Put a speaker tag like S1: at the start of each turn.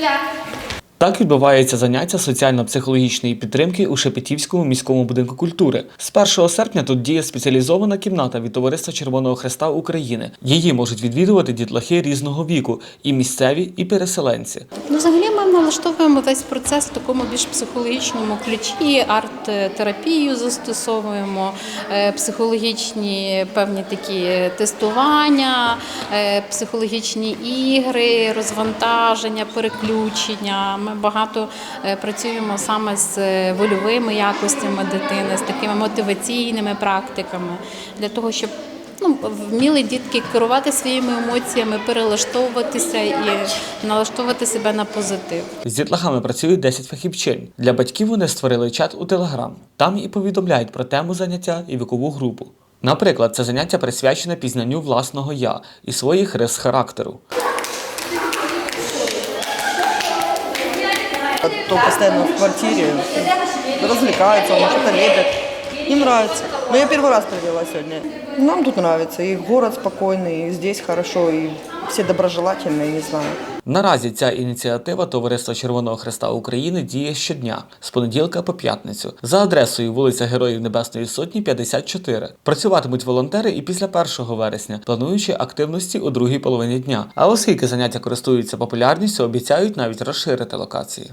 S1: regular Так відбувається заняття соціально-психологічної підтримки у Шепетівському міському будинку культури. З 1 серпня тут діє спеціалізована кімната від Товариства Червоного Хреста України. Її можуть відвідувати дітлахи різного віку, і місцеві, і переселенці.
S2: Ну, взагалі ми налаштовуємо весь процес в такому більш психологічному ключі. Арт-терапію застосовуємо, е, психологічні певні такі тестування, е, психологічні ігри, розвантаження, переключення. Ми багато е, працюємо саме з е, вольовими якостями дитини, з такими мотиваційними практиками для того, щоб ну, вміли дітки керувати своїми емоціями, перелаштовуватися і налаштовувати себе на позитив.
S1: З дітлахами працюють 10 фахівчинь. Для батьків вони створили чат у Телеграм. Там і повідомляють про тему заняття і вікову групу. Наприклад, це заняття присвячене пізнанню власного я і своїх рис характеру.
S3: то постоянно в квартире развлекаются, он что-то лепят. Им нравится. Но я первый раз провела сегодня. Нам тут нравится. И город спокойный, и здесь хорошо, и все доброжелательные, не знаю.
S1: Наразі ця ініціатива Товариства Червоного Хреста України діє щодня з понеділка по п'ятницю за адресою вулиця Героїв Небесної Сотні, 54. Працюватимуть волонтери і після 1 вересня, плануючи активності у другій половині дня. А оскільки заняття користуються популярністю, обіцяють навіть розширити локації.